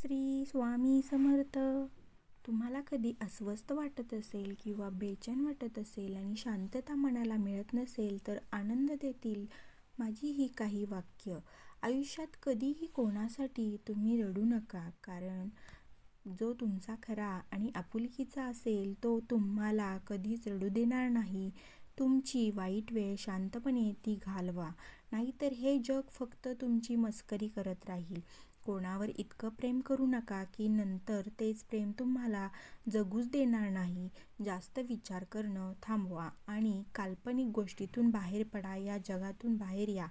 श्री स्वामी समर्थ. तुम्हाला कधी अस्वस्थ वाटत असेल किंवा बेचैन वाटत असेल आणि शांतता मनाला मिळत नसेल तर आनंद देतील माझी ही काही वाक्य. आयुष्यात कधीही कोणासाठी तुम्ही रडू नका कारण जो तुमचा खरा आणि आपुलकीचा असेल तो तुम्हाला कधीच रडू देणार नाही. तुमची वाईट वेळ शांतपणे ती घालवा नाहीतर हे जग फक्त तुमची मस्करी करत राहील. कोणावर इतकं प्रेम करू नका की नंतर तेच प्रेम तुम्हाला जगूच देणार नाही. जास्त विचार करणं थांबवा आणि काल्पनिक गोष्टीतून बाहेर पडा या जगातून बाहेर या.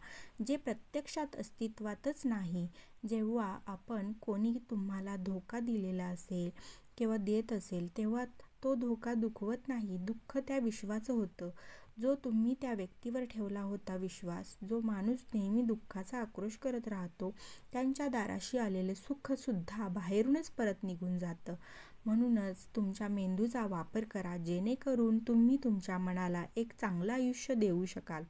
जे प्रत्यक्षात अस्तित्वातच नाही जेव्हा आपण कोणी तुम्हाला धोका दिलेला असेल किंवा देत असेल तेव्हा तो धोका दुखवत नाही. दुःख त्या विश्वाचं होतं. जो तुम्ही त्या व्यक्तीवर ठेवला होता विश्वास जो माणूस नेहमी दुःखाचा आक्रोश करत राहतो त्यांच्या दाराशी आलेले सुखसुद्धा बाहेरूनच परत निघून जातं. म्हणूनच तुमच्या मेंदूचा वापर करा. जेणेकरून तुम्ही तुमच्या मनाला एक चांगलं आयुष्य देऊ शकाल.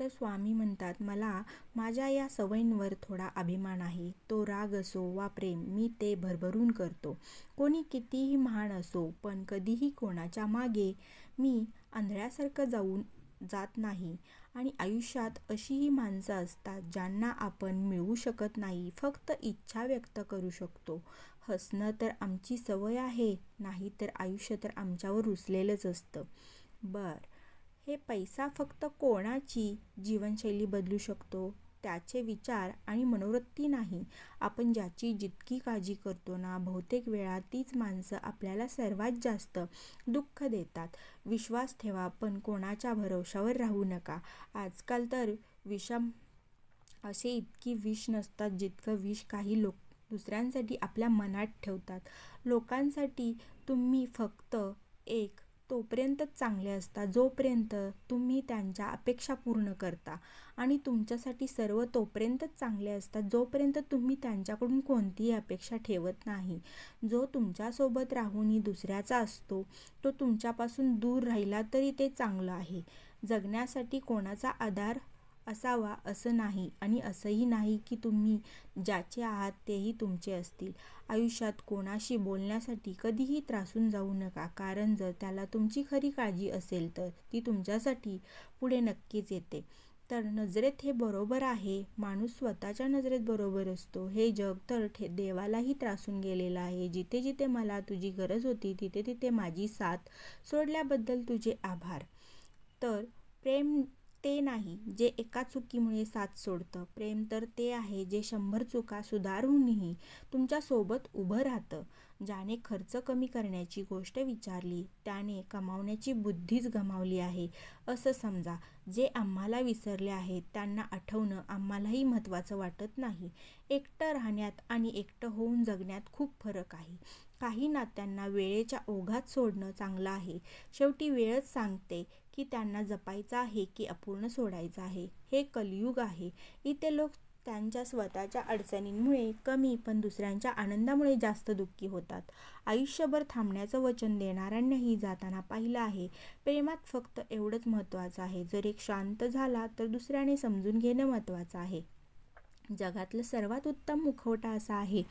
तर स्वामी म्हणतात मला माझ्या या सवयींवर थोडा अभिमान आहे. तो राग असो वा प्रेम मी ते भरभरून करतो. कोणी कितीही महान असो पण कधीही कोणाच्या मागे मी आंधळ्यासारखं जाऊन जात नाही. आणि आयुष्यात अशीही माणसं असतात ज्यांना आपण मिळवू शकत नाही फक्त इच्छा व्यक्त करू शकतो. हसणं तर आमची सवय आहे नाही तर आयुष्य तर आमच्यावर रुसलेलंच असतं. बरं. हे पैसा फक्त कोणाची जीवनशैली बदलू शकतो? त्याचे विचार आणि मनोवृत्ती नाही. आपण ज्याची जितकी काळजी करतो ना बहुतेक वेळा तीच माणसं आपल्याला सर्वात जास्त दुःख देतात. विश्वास ठेवा पण कोणाच्या भरवशावर राहू नका. आजकाल तर विषम असे इतकी विष नसतात जितकं विष काही लोक दुसऱ्यांसाठी आपल्या मनात ठेवतात. लोकांसाठी तुम्ही फक्त एक तोपर्यंतच चांगले असता जोपर्यंत तुम्ही त्यांच्या अपेक्षा पूर्ण करता आणि तुमच्यासाठी सर्व तोपर्यंतच चांगले असतात जोपर्यंत तुम्ही त्यांच्याकडून कोणतीही अपेक्षा ठेवत नाही. जो तुमच्यासोबत राहूनही दुसऱ्याचा असतो तो तुमच्यापासून दूर राहिला तरी ते चांगलं आहे. जगण्यासाठी कोणाचा आधार असावा असं नाही आणि असंही नाही की तुम्ही ज्याचे आहात तेही तुमचे असतील. आयुष्यात कोणाशी बोलण्यासाठी कधीही त्रासून जाऊ नका कारण जर त्याला तुमची खरी काळजी असेल तर ती तुमच्यासाठी पुढे नक्कीच येते. तर नजरेत हे बरोबर आहे माणूस स्वतःच्या नजरेत बरोबर असतो. हे जग तर ठे देवालाही त्रासून गेलेलं आहे. जिथे जिथे मला तुझी गरज होती तिथे तिथे माझी साथ सोडल्याबद्दल तुझे आभार. तर प्रेम ते नाही जे एका चुकीमुळे साथ सोडतं. प्रेम तर ते आहे जे शंभर चुका सुधारूनही तुमच्यासोबत उभं राहतं. ज्याने खर्च कमी करण्याची गोष्ट विचारली त्याने कमावण्याची बुद्धीच गमावली आहे. असं समजा जे आम्हाला विसरले आहेत त्यांना आठवणं आम्हालाही महत्त्वाचं वाटत नाही. एकटं राहण्यात आणि एकटं होऊन जगण्यात खूप फरक आहे. काही नात्यांना वेळेच्या ओघात सोडणं चांगलं आहे. शेवटी वेळच सांगते की त्यांना जपायचं आहे की अपूर्ण सोडायचं आहे. हे कलियुग आहे. इथे लोक त्यांच्या स्वतःच्या अडचणींमुळे कमी पण दुसऱ्यांच्या आनंदामुळे जास्त दुःखी होतात. आयुष्यभर थांबण्याचं वचन देणाऱ्यांनाही जाताना पाहिलं आहे. प्रेमात फक्त एवढंच महत्त्वाचं आहे. जर एक शांत झाला तर दुसऱ्याने समजून घेणं महत्त्वाचं आहे. जगातलं सर्वात उत्तम मुखवटा असा आहे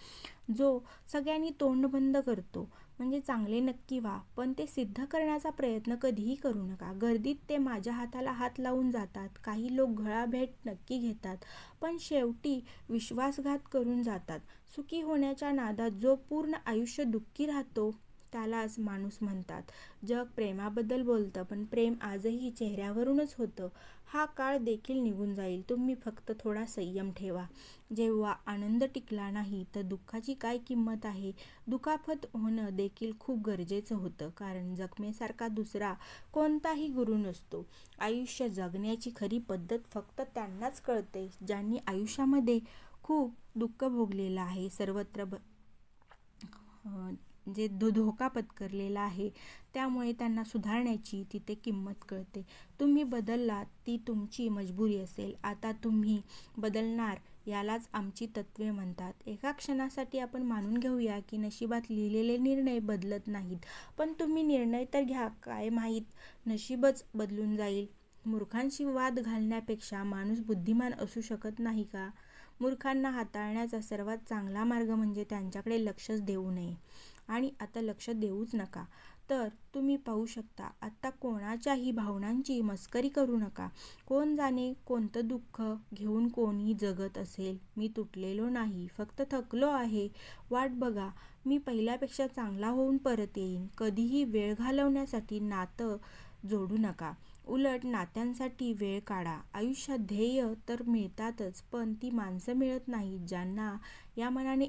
जो सगळ्यांनी तोंड बंद करतो. म्हणजे चांगले नक्की व्हा. पण ते सिद्ध करण्याचा प्रयत्न कधीही करू नका. गर्दीत ते माझ्या हाताला हात लावून जातात. काही लोक घळाभेट नक्की घेतात पण शेवटी विश्वासघात करून जातात. सुखी होण्याच्या नादात जो पूर्ण आयुष्य दुःखी राहतो त्यालाच माणूस म्हणतात. जग प्रेमाबद्दल बोलतं पण प्रेम आजही चेहऱ्यावरूनच होतं. हा काळ देखील निघून जाईल. तुम्ही फक्त थोडा संयम ठेवा. जेव्हा आनंद टिकला नाही तर दुःखाची काय किंमत आहे? दुखापत होणं देखील खूप गरजेचं होतं कारण जखमेसारखा दुसरा कोणताही गुरु नसतो. आयुष्य जगण्याची खरी पद्धत फक्त त्यांनाच कळते ज्यांनी आयुष्यामध्ये खूप दुःख भोगलेलं आहे. सर्वत्र ब जे धो धोका पत्करलेला आहे त्यामुळे त्यांना सुधारण्याची तिथे किंमत कळते. तुम्ही बदललात ती तुमची मजबुरी असेल. आता तुम्ही बदलणार यालाच आमची तत्त्वे म्हणतात. एका क्षणासाठी आपण मानून घेऊया की नशिबात लिहिलेले निर्णय बदलत नाहीत. पण तुम्ही निर्णय तर घ्या काय माहीत? नशीबच बदलून जाईल. मूर्खांशी वाद घालण्यापेक्षा माणूस बुद्धिमान असू शकत नाही का? मूर्खांना हाताळण्याचा सर्वात चांगला मार्ग म्हणजे त्यांच्याकडे लक्षच देऊ नये. आणि आता लक्ष देऊच नका. तर तुम्ही पाहू शकता आत्ता कोणाच्याही भावनांची मस्करी करू नका. कोण जाणे कोणतं दुःख घेऊन कोणी जगत असेल मी तुटलेलो नाही फक्त थकलो आहे. वाट बघा मी पहिल्यापेक्षा चांगला होऊन परत येईन. कधीही वेळ घालवण्यासाठी नातं जोडू नका. उलट नात्यांसाठी वेळ काढा. आयुष्यात ध्येय तर मिळतातच पण ती माणसं मिळत नाहीत ज्यांना या मनाने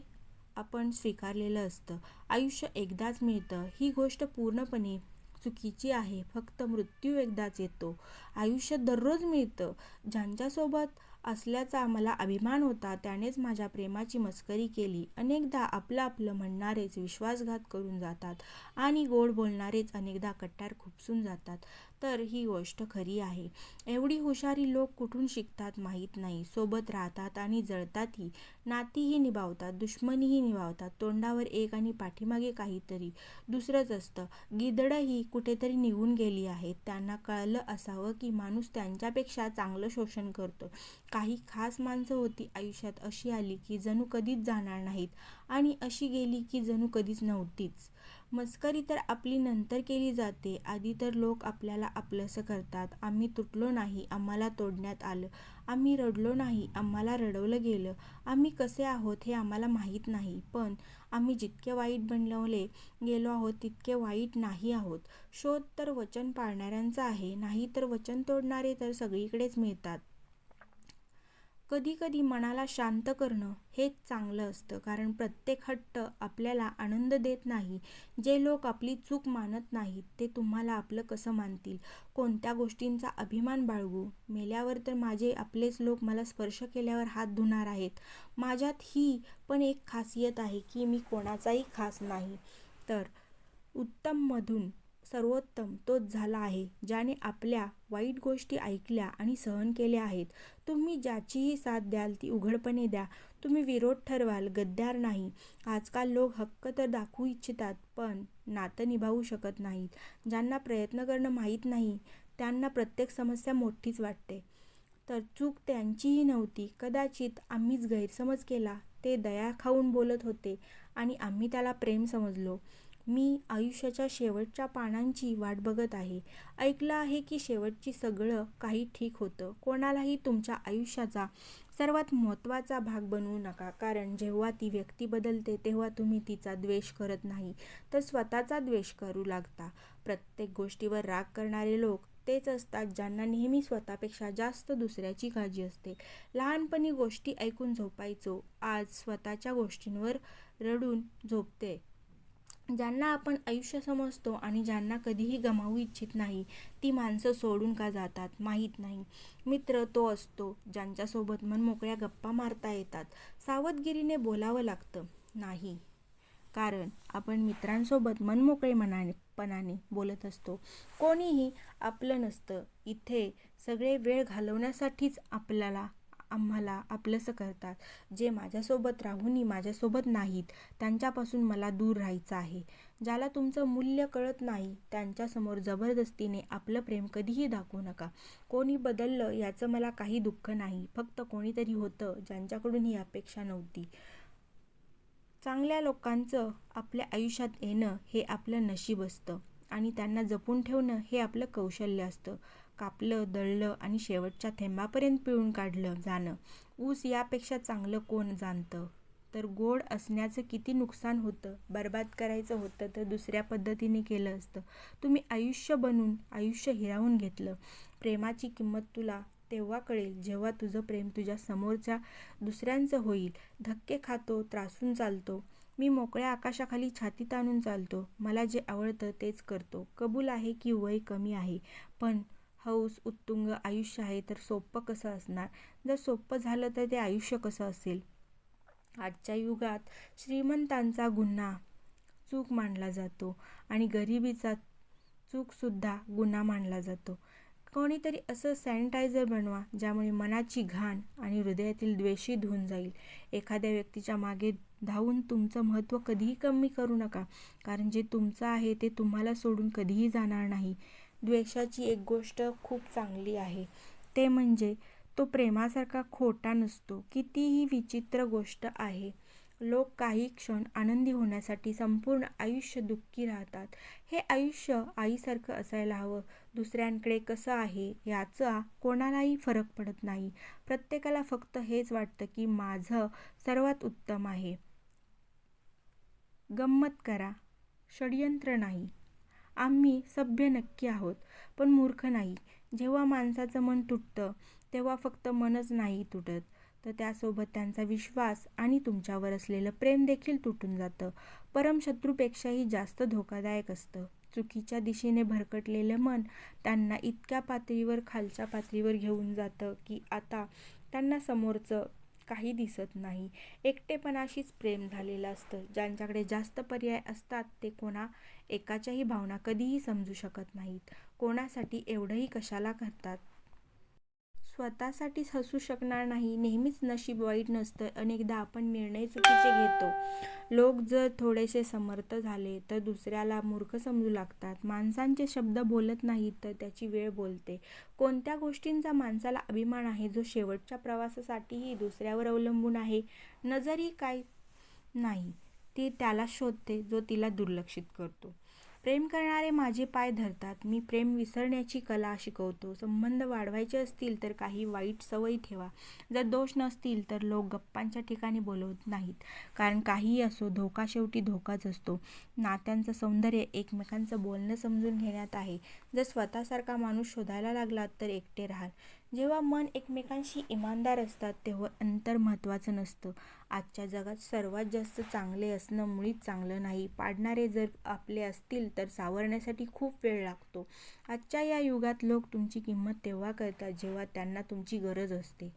आपण स्वीकारलेलं असतं. आयुष्य एकदाच मिळतं. ही गोष्ट पूर्णपणे चुकीची आहे. फक्त मृत्यू एकदाच येतो. आयुष्य दररोज मिळतं. ज्यांच्यासोबत असल्याचा मला अभिमान होता त्यानेच माझ्या प्रेमाची मस्करी केली. अनेकदा आपलं आपलं म्हणणारेच विश्वासघात करून जातात आणि गोड बोलणारेच अनेकदा कट्ट्यार खुपसून जातात. तर ही गोष्ट खरी आहे. एवढी हुशारी लोक कुठून शिकतात माहीत नाही. सोबत राहतात आणि जळतातही. नातीही निभावतात दुश्मनीही निभावतात. तोंडावर एक आणि पाठीमागे काहीतरी दुसरंच असतं. गिदडंही कुठेतरी निघून गेली आहेत. त्यांना कळलं असावं की माणूस त्यांच्यापेक्षा चांगलं शोषण करतो. काही खास माणसं होती आयुष्यात अशी आली की जणू कधीच जाणार नाहीत आणि अशी गेली की जणू कधीच नव्हतीच. मस्करी तर आपली नंतर केली जाते. आधी तर लोक आपल्याला आपलंसं करतात. आम्ही तुटलो नाही आम्हाला तोडण्यात आलं. आम्ही रडलो नाही आम्हाला रडवलं गेलं. आम्ही कसे आहोत हे आम्हाला माहीत नाही. पण आम्ही जितके वाईट बनवले गेलो आहोत तितके वाईट नाही आहोत. शोध तर वचन पाळणाऱ्यांचा आहे. नाही तर वचन तोडणारे तर सगळीकडेच मिळतात. कधीकधी मनाला शांत करणं हेच चांगलं असतं. कारण प्रत्येक हट्ट आपल्याला आनंद देत नाही. जे लोक आपली चूक मानत नाहीत ते तुम्हाला आपलं कसं मानतील? कोणत्या गोष्टींचा अभिमान बाळगू? मेल्यावर तर माझे आपलेच लोक मला स्पर्श केल्यावर हात धुणार आहेत. माझ्यात ही पण एक खासियत आहे की मी कोणाचाही खास नाही. तर उत्तममधून सर्वोत्तम तोच झाला आहे ज्याने आपल्या वाईट गोष्टी ऐकल्या आणि सहन केल्या आहेत. तुम्ही ज्याचीही साथ द्याल ती उघडपणे द्या. तुम्ही विरोध ठरवाल गद्दार नाही. आजकाल लोक हक्क तर दाखवू इच्छितात पण नातं निभावू शकत नाहीत. ज्यांना प्रयत्न करणं माहीत नाही त्यांना प्रत्येक समस्या मोठीच वाटते. तर चूक त्यांचीही नव्हती. कदाचित आम्हीच गैरसमज केला ते दया खाऊन बोलत होते आणि आम्ही त्याला प्रेम समजलो. मी आयुष्याच्या शेवटच्या पानांची वाट बघत आहे. ऐकलं आहे की शेवटची सगळं काही ठीक होतं. कोणालाही तुमच्या आयुष्याचा सर्वात महत्त्वाचा भाग बनवू नका. कारण जेव्हा ती व्यक्ती बदलते तेव्हा तुम्ही तिचा द्वेष करत नाही तर स्वतःचा द्वेष करू लागता. प्रत्येक गोष्टीवर राग करणारे लोक तेच असतात ज्यांना नेहमी स्वतःपेक्षा जास्त दुसऱ्याची काळजी असते. लहानपणी गोष्टी ऐकून झोपायचो. आज स्वतःच्या गोष्टींवर रडून झोपते. ज्यांना आपण आयुष्य समजतो आणि ज्यांना कधीही गमावू इच्छित नाही ती माणसं सोडून का जातात माहीत नाही. मित्र तो असतो ज्यांच्यासोबत मनमोकळ्या गप्पा मारता येतात. सावधगिरीने बोलावं लागतं. नाही. कारण आपण मित्रांसोबत मनमोकळे मनाने पणाने बोलत असतो. कोणीही आपलं नसतं. इथे सगळे वेळ घालवण्यासाठीच आपल्याला आम्हाला आपलंसं करतात. जे माझ्यासोबत राहूनही माझ्यासोबत नाहीत त्यांच्यापासून मला दूर राहायचं आहे. ज्याला तुमचं मूल्य कळत नाही त्यांच्यासमोर जबरदस्तीने आपलं प्रेम कधीही दाखवू नका. कोणी बदललं याचं मला काही दुःख नाही. फक्त कोणीतरी होतं ज्यांच्याकडून ही अपेक्षा नव्हती. चांगल्या लोकांचं आपल्या आयुष्यात येणं हे आपलं नशीब असतं. आणि त्यांना जपून ठेवणं हे आपलं कौशल्य असतं. कापलं दळलं आणि शेवटच्या थेंबापर्यंत पिळून काढलं जाणं. ऊस यापेक्षा चांगलं कोण जाणतं? तर गोड असण्याचं किती नुकसान होतं? बर्बाद करायचं होतं तर दुसऱ्या पद्धतीने केलं असतं. तुम्ही आयुष्य बनून आयुष्य हिरावून घेतलं. प्रेमाची किंमत तुला तेव्हा कळेल जेव्हा तुझं प्रेम तुझ्या समोरच्या दुसऱ्यांचं होईल. धक्के खातो त्रासून चालतो. मी मोकळ्या आकाशाखाली छाती ताणून चालतो. मला जे आवडतं तेच करतो. कबूल आहे की वय कमी आहे. पण हौस उत्तुंग आयुष्य आहे तर सोपं कसं असणार? जर सोपं झालं तर ते आयुष्य कसं असेल? आजच्या युगात श्रीमंतांचा गुन्हा चूक मानला जातो आणि गरिबीचा चूकसुद्धा गुन्हा मानला जातो. कोणीतरी असं सॅनिटायझर बनवा ज्यामुळे मनाची घाण आणि हृदयातील द्वेषी धुवून जाईल. एखाद्या व्यक्तीच्या मागे धावून तुमचं महत्त्व कधीही कमी करू नका कारण जे तुमचं आहे ते तुम्हाला सोडून कधीही जाणार नाही. द्वेषाची एक गोष्ट खूप चांगली आहे ते म्हणजे तो प्रेमासारखा खोटा नसतो. कितीही विचित्र गोष्ट आहे. लोक काही क्षण आनंदी होण्यासाठी संपूर्ण आयुष्य दुःखी राहतात. हे आयुष्य आईसारखं असायला हवं. दुसऱ्यांकडे कसं आहे याचा कोणालाही फरक पडत नाही. प्रत्येकाला फक्त हेच वाटतं की माझं सर्वात उत्तम आहे. गंमत करा. षड्यंत्र नाही. आम्ही सभ्य नक्की आहोत, पण मूर्ख नाही. जेव्हा माणसाचं मन तुटतं तेव्हा फक्त मनच नाही तुटत, तर त्यासोबत त्यांचा विश्वास आणि तुमच्यावर असलेलं प्रेम देखील तुटून जातं. परमशत्रूपेक्षाही जास्त धोकादायक असतं. चुकीच्या दिशेने भरकटलेलं मन त्यांना इतक्या पातळीवर खालच्या पातळीवर घेऊन जातं की आता त्यांना समोरचं काही दिसत नाही. एकटेपणाशीच प्रेम झालेलं असतं. ज्यांच्याकडे जास्त पर्याय असतात ते कोणा एकाच्याही भावना कधीही समजू शकत नाहीत. कोणासाठी एवढंही कशाला करतात? स्वतःसाठीच हसू शकणार नाही. नेहमीच नशीब वाईट नसतं. अनेकदा आपण निर्णय चुकीचे घेतो. लोक जर थोडेसे समर्थ झाले तर दुसऱ्याला मूर्ख समजू लागतात. माणसांचे शब्द बोलत नाहीत तर त्याची वेळ बोलते. कोणत्या गोष्टींचा माणसाला अभिमान आहे जो शेवटच्या प्रवासासाठीही दुसऱ्यावर अवलंबून आहे? नजरही काय नाही. ती त्याला शोधते जो तिला दुर्लक्षित करतो. प्रेम करणारे माझे पाय धरतात. मी प्रेम विसरण्याची कला शिकवतो. संबंध वाढवायचे असतील तर काही वाईट सवयी ठेवा. जर दोष नसतील तर लोक गप्पांच्या ठिकाणी बोलवत नाहीत. कारण काहीही असो, धोका शेवटी धोकाच असतो. नात्यांचं सौंदर्य एकमेकांचं बोलणं समजून घेण्यात आहे. जर स्वतःसारखा माणूस शोधायला लागलात तर एकटे राहाल. जेव्हा मन एकमेकांशी इमानदार असतात तेव्हा अंतर महत्त्वाचं नसतं. आजच्या जगात सर्वात जास्त चांगले असणं मुळीच चांगलं नाही. पाडणारे जर आपले असतील तर सावरण्यासाठी खूप वेळ लागतो. आजच्या या युगात लोक तुमची किंमत तेव्हा करतात जेव्हा त्यांना तुमची गरज असते.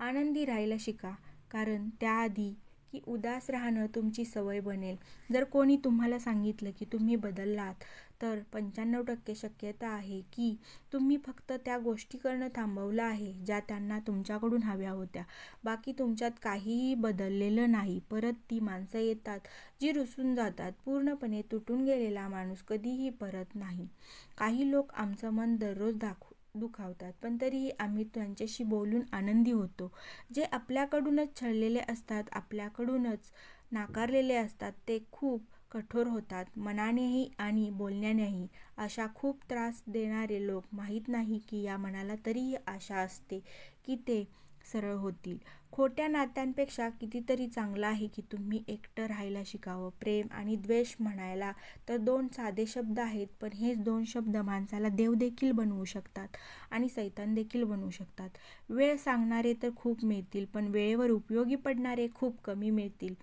आनंदी राहायला शिका, कारण त्याआधी की उदास राहणं तुमची सवय बनेल. जर कोणी तुम्हाला सांगितलं की तुम्ही बदललात तर पंच्याण्णव टक्के शक्यता आहे की तुम्ही फक्त त्या गोष्टी करणं थांबवलं आहे ज्या त्यांना तुमच्याकडून हव्या होत्या. बाकी तुमच्यात काहीही बदललेलं नाही. परत ती माणसं येतात जी रुसून जातात. पूर्णपणे तुटून गेलेला माणूस कधीही परत नाही. काही लोक आमचं मन दररोज दुखावतात, पण तरीही आम्ही त्यांच्याशी बोलून आनंदी होतो. जे आपल्याकडूनच छळलेले असतात, आपल्याकडूनच नाकारलेले असतात ते खूप कठोर होतात मनानेही आणि बोलण्यानेही. अशा खूप त्रास देणारे लोक माहीत नाही की या मनाला तरीही आशा असते की ते सरळ होतील. खोट्या नात्यांपेक्षा कितीतरी चांगलं आहे की तुम्ही एकटं राहायला शिकावं. प्रेम आणि द्वेष म्हणायला तर दोन साधे शब्द आहेत, पण हेच दोन शब्द माणसाला देव देखील बनवू शकतात आणि सैतान देखील बनवू शकतात. वेळ सांगणारे तर खूप मिळतील, पण वेळेवर उपयोगी पडणारे खूप कमी मिळतील.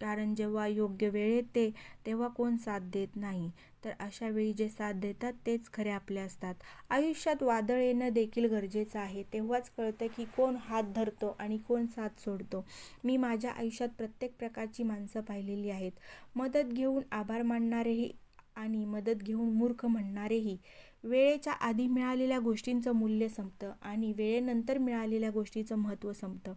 कारण जेव्हा योग्य वेळ येते तेव्हा कोण साथ देत नाही, तर अशा वेळी जे साथ देतात तेच खरे आपले असतात. आयुष्यात वादळ येणं देखील गरजेचं आहे. तेव्हाच कळतं की कोण हात धरतो आणि कोण साथ सोडतो. मी माझ्या आयुष्यात प्रत्येक प्रकारची माणसं पाहिलेली आहेत. मदत घेऊन आभार मानणारेही आणि मदत घेऊन मूर्ख म्हणणारेही. वेळेच्या आधी मिळालेल्या गोष्टींचं मूल्य संपतं आणि वेळेनंतर मिळालेल्या गोष्टीचं महत्त्व संपतं.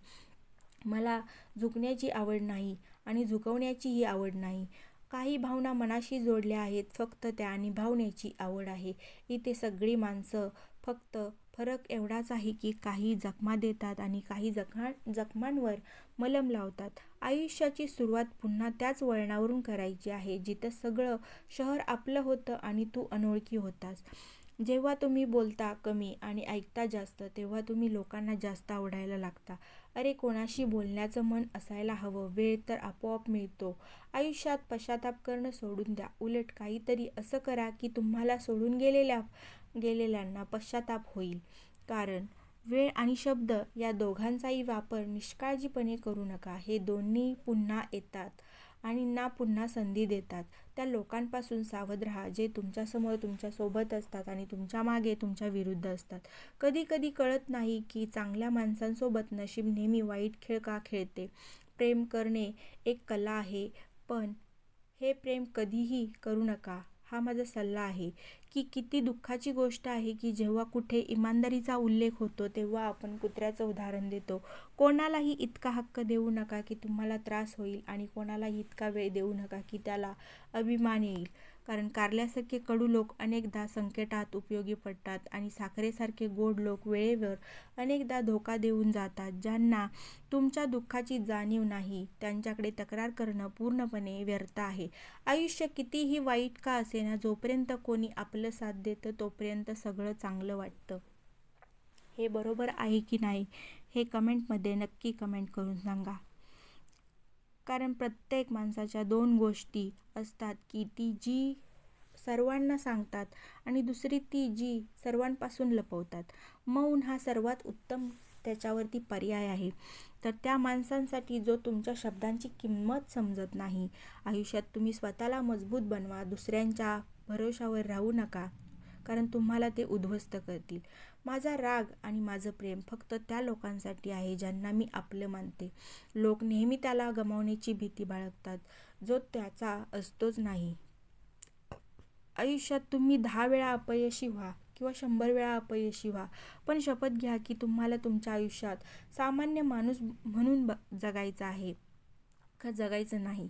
मला झुकण्याची आवड नाही आणि झुकवण्याचीही आवड नाही. काही भावना मनाशी जोडल्या आहेत, फक्त त्या निभावण्याची आवड आहे. इथे सगळी माणसं. फक्त फरक एवढाच आहे की काही जखमा देतात आणि काही जखमांवर मलम लावतात. आयुष्याची सुरुवात पुन्हा त्याच वळणावरून करायची आहे जिथं सगळं शहर आपलं होतं आणि तू अनोळखी होतास. जेव्हा तुम्ही बोलता कमी आणि ऐकता जास्त तेव्हा तुम्ही लोकांना जास्त आवडायला लागता. अरे कोणाशी बोलण्याचं मन असायला हवं. वेळ तर आपोआप मिळतो. आयुष्यात पश्चाताप करणं सोडून द्या. उलट काहीतरी असं करा की तुम्हाला सोडून गेलेल्या गेलेल्यांना पश्चाताप होईल. कारण वेळ आणि शब्द या दोघांचाही वापर निष्काळजीपणे करू नका. हे दोन्ही पुन्हा येतात आणि ना पुन्हा संधी देतात. त्या लोकांपासून सावध राहा जे तुमच्यासमोर तुमच्यासोबत असतात आणि तुमच्या मागे तुमच्या विरुद्ध असतात. कधीकधी कळत नाही की चांगल्या माणसांसोबत नशीब नेहमी वाईट खेळ का खेळते. प्रेम करणे एक कला आहे, पण हे प्रेम कधीही करू नका हा माझा सल्ला आहे. की किती दुःखाची गोष्ट आहे की जेव्हा कुठे इमानदारीचा उल्लेख होतो तेव्हा आपण कुत्र्याचं उदाहरण देतो. कोणालाही इतका हक्क देऊ नका की तुम्हाला त्रास होईल आणि कोणालाही इतका वेळ देऊ नका की त्याला अभिमान येईल. कारण कारल्यासारखे कडू लोक अनेकदा संकटात उपयोगी पडतात आणि साखरेसारखे गोड लोक वेळेवर अनेकदा धोका देऊन जातात ज्यांना तुमच्या दुःखाची जाणीव नाही. त्यांच्याकडे तक्रार करणं पूर्णपणे व्यर्थ आहे. आयुष्य कितीही वाईट का असेना जोपर्यंत कोणी आपलं साथ देतं तोपर्यंत सगळं चांगलं वाटतं. हे बरोबर आहे की नाही? हे कमेंटमध्ये नक्की कमेंट करून सांगा. कारण प्रत्येक माणसाच्या दोन गोष्टी असतात की ती जी सर्वांना सांगतात आणि दुसरी ती जी सर्वांपासून लपवतात. मौन हा सर्वात उत्तम त्याच्यावरती पर्याय आहे. तर त्या माणसांसाठी जो तुमच्या शब्दांची किंमत समजत नाही आयुष्यात तुम्ही स्वतःला मजबूत बनवा दुसऱ्यांच्या भरोशावर राहू नका कारण तुम्हाला ते उद्ध्वस्त करतील. माझा राग आणि माझं प्रेम फक्त त्या लोकांसाठी आहे ज्यांना मी आपलं मानते. लोक नेहमी त्याला गमावण्याची भीती बाळगतात. जो त्याचा असतोच नाही. आयुष्यात तुम्ही दहा वेळा अपयशी व्हा किंवा शंभर वेळा अपयशी व्हा. पण शपथ घ्या की तुम्हाला तुमच्या आयुष्यात सामान्य माणूस म्हणून ब जगायचं आहे. का जगायचं नाही?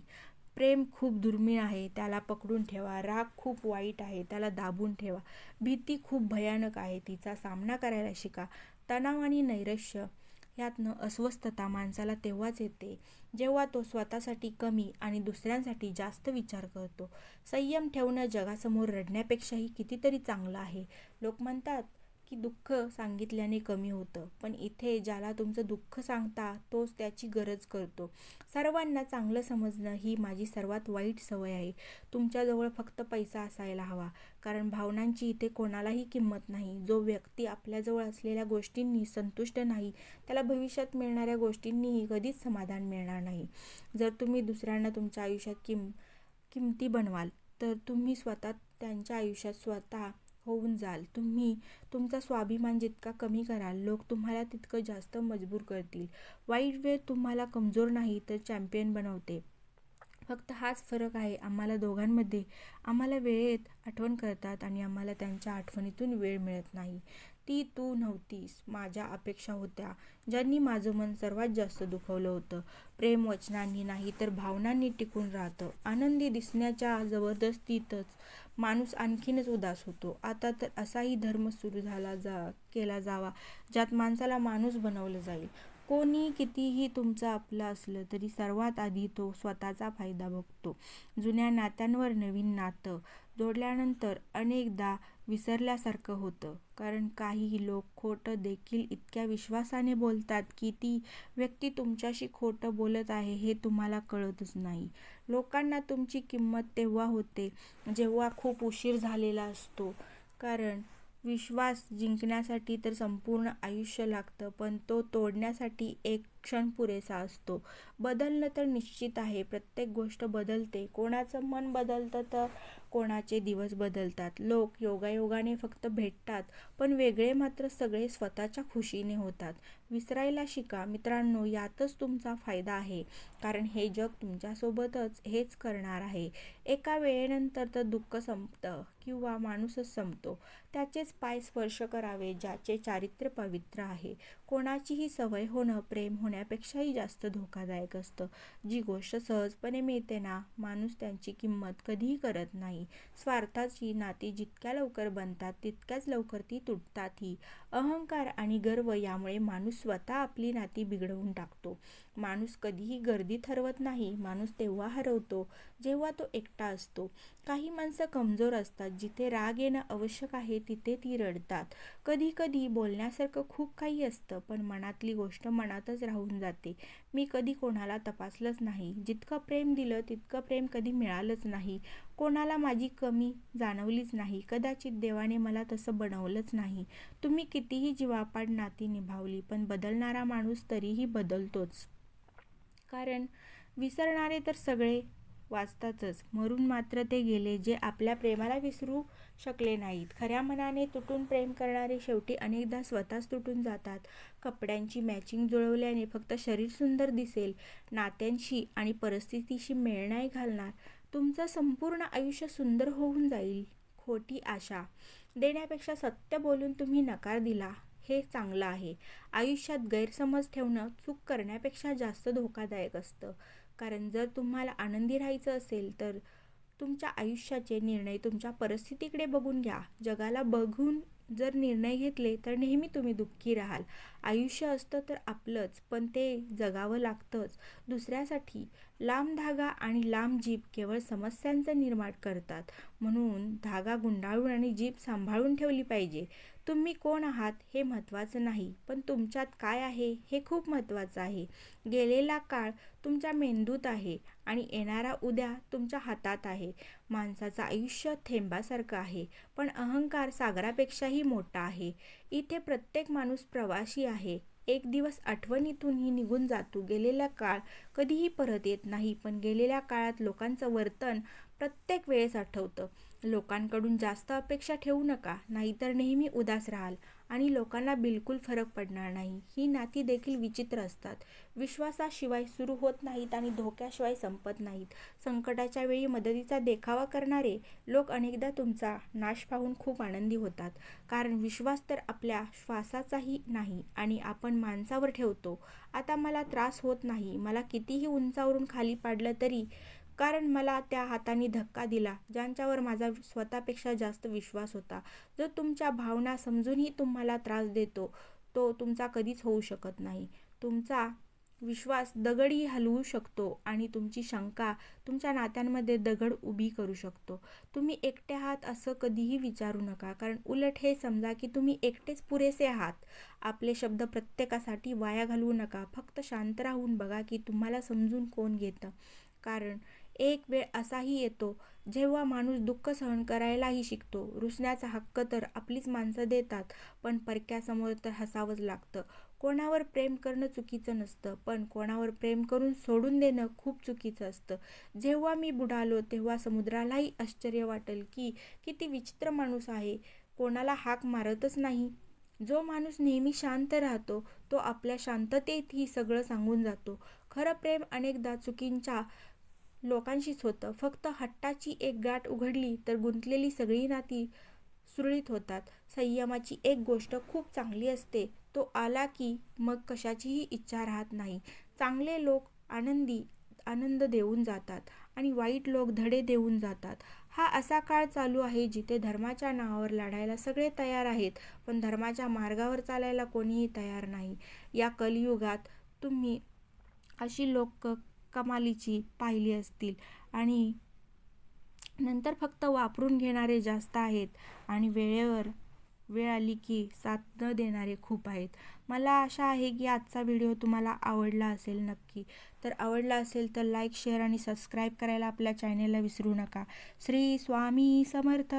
प्रेम खूप दुर्मिळ आहे त्याला पकडून ठेवा. राग खूप वाईट आहे त्याला दाबून ठेवा. भीती खूप भयानक आहे तिचा सामना करायला शिका. तणाव आणि नैराश्य यातनं अस्वस्थता माणसाला तेव्हाच येते जेव्हा तो स्वतःसाठी कमी आणि दुसऱ्यांसाठी जास्त विचार करतो. संयम ठेवणं जगासमोर रडण्यापेक्षाही कितीतरी चांगलं आहे. लोक म्हणतात की दुःख सांगितल्याने कमी होतं. पण इथे ज्याला तुमचं दुःख सांगता तोच त्याची गरज करतो. सर्वांना चांगलं समजणं ही माझी सर्वात वाईट सवय आहे. तुमच्याजवळ फक्त पैसा असायला हवा. कारण भावनांची इथे कोणालाही किंमत नाही. जो व्यक्ती आपल्याजवळ असलेल्या गोष्टींनी संतुष्ट नाही त्याला भविष्यात मिळणाऱ्या गोष्टींनीही कधीच समाधान मिळणार नाही. जर तुम्ही दुसऱ्यांना तुमच्या आयुष्यात किम किमती बनवाल तर तुम्ही स्वतः त्यांच्या आयुष्यात स्वतः होऊन जाल. तुम्ही तुमचा स्वाभिमान जितका कमी कराल लोक तुम्हाला तितकं जास्त मजबूर करतील. वाईट वेळ तुम्हाला कमजोर नाही तर चॅम्पियन बनवते. फक्त हाच फरक आहे. आम्हाला दोघांमध्ये आम्हाला वेळेत आठवण करतात आणि आम्हाला त्यांच्या आठवणीतून वेळ मिळत नाही. ती तू नव्हतीस. माझ्या अपेक्षा होत्या. ज्यांनी माझं मन सर्वात जास्त दुखवलं होतं. प्रेम वचनांनी नाही तर भावनांनी टिकून राहतं. आनंदी दिसण्याच्या जबरदस्तीतच माणूस आणखीनच उदास होतो. आता तर असाही धर्म सुरू झाला जा केला जावा ज्यात माणसाला माणूस बनवलं जाईल. कोणी कितीही तुमचं आपलं असलं तरी सर्वात आधी तो स्वतःचा फायदा बघतो. जुन्या नात्यांवर नवीन नातं जोडल्यानंतर अनेकदा विसरल्यासारखं होतं. कारण काही लोक खोटं देखील इतक्या विश्वासाने बोलतात की ती व्यक्ती तुमच्याशी खोटं बोलत आहे हे तुम्हाला कळतच नाही. लोकांना तुमची किंमत तेव्हा होते जेव्हा खूप उशीर झालेला असतो. कारण विश्वास जिंकण्यासाठी तर संपूर्ण आयुष्य लागतं पण तो तोडण्यासाठी एक क्षण पुरेसा असतो. बदलणं तर निश्चित आहे. प्रत्येक गोष्ट बदलते. कोणाचं मन बदलतं तर कोणाचे दिवस बदलतात. लोक योगायोगाने फक्त भेटतात पण वेगळे मात्र सगळे स्वतःच्या खुशीने होतात. विसरायला शिका. मित्रांनो यातच तुमचा फायदा आहे. कारण हे जग तुमच्यासोबतच हेच करणार आहे. एका वेळेनंतर तर दुःख संपतं किंवा माणूसच संपतो. त्याचेच पाय स्पर्श करावे ज्याचे चारित्र्य पवित्र आहे. कोणाचीही सवय होणं प्रेम होण्यापेक्षाही जास्त धोकादायक असतं. जी गोष्ट सहजपणे मिळते ना माणूस त्यांची किंमत कधीही करत नाही. स्वार्थाची नाती जितक्या लवकर बनतात तितक्याच लवकर ती तुटतातही. अहंकार आणि गर्व यामुळे माणूस स्वतः आपली नाती बिघडवून टाकतो. माणूस कधीही गर्दी ठरवत नाही माणूस तेव्हा हरवतो जेव्हा तो एकटा असतो. काही माणसं कमजोर असतात. जिथे राग येणं आवश्यक आहे तिथे ती रडतात. कधी कधी बोलण्यासारखं खूप काही असतं पण मनातली गोष्ट मनातच राहून जाते. मी कधी कोणाला तपासलंच नाही. जितकं प्रेम दिलं तितकं प्रेम कधी मिळालंच नाही. कोणाला माझी कमी जाणवलीच नाही. कदाचित देवाने मला तसं बनवलंच नाही. तुम्ही कितीही जीवापाड नाती निभावली पण बदलणारा माणूस तरीही बदलतोच. कारण विसरणारे तर सगळे वाचतातच. मरून मात्र ते गेले जे आपल्या प्रेमाला विसरू शकले नाहीत. खऱ्या मनाने तुटून प्रेम करणारे शेवटी अनेकदा स्वतःच तुटून जातात. कपड्यांची मॅचिंग जुळवल्याने फक्त शरीर सुंदर दिसेल नात्यांशी आणि परिस्थितीशी मेळ नाही घालणार. तुमचं संपूर्ण आयुष्य सुंदर होऊन जाईल खोटी आशा. देण्यापेक्षा सत्य बोलून तुम्ही नकार दिला हे चांगलं आहे. आयुष्यात गैरसमज ठेवणं चूक करण्यापेक्षा जास्त धोकादायक असतं. कारण जर तुम्हाला आनंदी राहायचं असेल तर तुमच्या आयुष्याचे निर्णय तुमच्या परिस्थितीकडे बघून घ्या. जगाला बघून जर निर्णय घेतले तर नेहमी तुम्ही दुःखी राहाल. आयुष्य असतं तर आपलंच पण ते जगावं लागतंच. दुसऱ्यासाठी लांब धागा आणि लांब जीभ केवळ समस्यांचं निर्माण करतात. म्हणून धागा गुंडाळून आणि जीभ सांभाळून ठेवली पाहिजे. तुम्ही कोण आहात हे महत्त्वाचं नाही पण तुमच्यात काय आहे हे खूप महत्त्वाचं आहे. गेलेला काळ तुमच्या मेंदूत आहे. आणि येणारा उद्या तुमच्या हातात आहे. माणसाचं आयुष्य थेंबासारखं आहे पण अहंकार सागरापेक्षाही मोठा आहे. इथे प्रत्येक माणूस प्रवासी आहे. एक दिवस आठवणीतूनही निघून जातो. गेलेला काळ कधीही परत येत नाही पण गेलेल्या काळात लोकांचं वर्तन प्रत्येक वेळेस आठवतं. लोकांकडून जास्त अपेक्षा ठेवू नका नाहीतर नेहमी उदास राहाल. आणि लोकांना बिलकुल फरक पडणार नाही. ही नाती देखील विचित्र असतात. विश्वासाशिवाय सुरू होत नाहीत आणि धोक्याशिवाय संपत नाहीत. संकटाच्या वेळी मदतीचा देखावा करणारे लोक अनेकदा तुमचा नाश पाहून खूप आनंदी होतात. कारण विश्वास तर आपल्या श्वासाचाही नाही आणि आपण माणसावर ठेवतो. आता मला त्रास होत नाही. मला कितीही उंचावरून खाली पाडलं तरी कारण मला त्या हाताने धक्का दिला ज्यांच्यावर माझा स्वतःपेक्षा जास्त विश्वास होता. जो तुमच्या भावना समजूनही तुम्हाला त्रास देतो तो तुमचा कधीच होऊ शकत नाही. तुमचा विश्वास दगडही हलवू शकतो आणि तुमची शंका तुमच्या नात्यांमध्ये दगड उभी करू शकतो. तुम्ही एकटे आहात असं कधीही विचारू नका कारण उलट हे समजा की तुम्ही एकटेच पुरेसे आहात. आपले शब्द प्रत्येकासाठी वाया घालवू नका फक्त शांत राहून बघा की तुम्हाला समजून कोण घेतं. कारण एक वेळ असाही येतो जेव्हा माणूस दुःख सहन करायलाही शिकतो. रुसण्याचा हक्क तर आपलीच माणसं देतात पण परक्यासमोर तर हसावंच लागतं. कोणावर प्रेम करणं चुकीचं नसतं पण कोणावर प्रेम करून सोडून देणं खूप चुकीचं असतं. जेव्हा मी बुडालो तेव्हा समुद्रालाही आश्चर्य वाटेल की किती विचित्र माणूस आहे. कोणाला हाक मारतच नाही. जो माणूस नेहमी शांत राहतो तो आपल्या शांततेतही सगळं सांगून जातो. खरं प्रेम अनेकदा चुकींच्या लोकांशीच होतं. फक्त हट्टाची एक गाठ उघडली तर गुंतलेली सगळी नाती सुरळीत होतात. संयमाची एक गोष्ट खूप चांगली असते. तो आला की मग कशाचीही इच्छा राहत नाही. चांगले लोक आनंदी आनंद देऊन जातात आणि वाईट लोक धडे देऊन जातात. हा असा काळ चालू आहे जिथे धर्माच्या नावावर लढायला सगळे तयार आहेत पण धर्माच्या मार्गावर चालायला कोणीही तयार नाही. या कलियुगात तुम्ही अशी लोक कमालीची पाहिली असतील. आणि नंतर फक्त वापरून घेणारे जास्त आहेत. आणि वेळेवर वेळ आली की साथ न देणारे खूप आहेत. मला आशा आहे की आजचा व्हिडिओ तुम्हाला आवडला असेल नक्की. तर आवडला असेल तर लाईक शेअर आणि सबस्क्राईब करायला आपल्या चॅनेलला विसरू नका. श्री स्वामी समर्थ.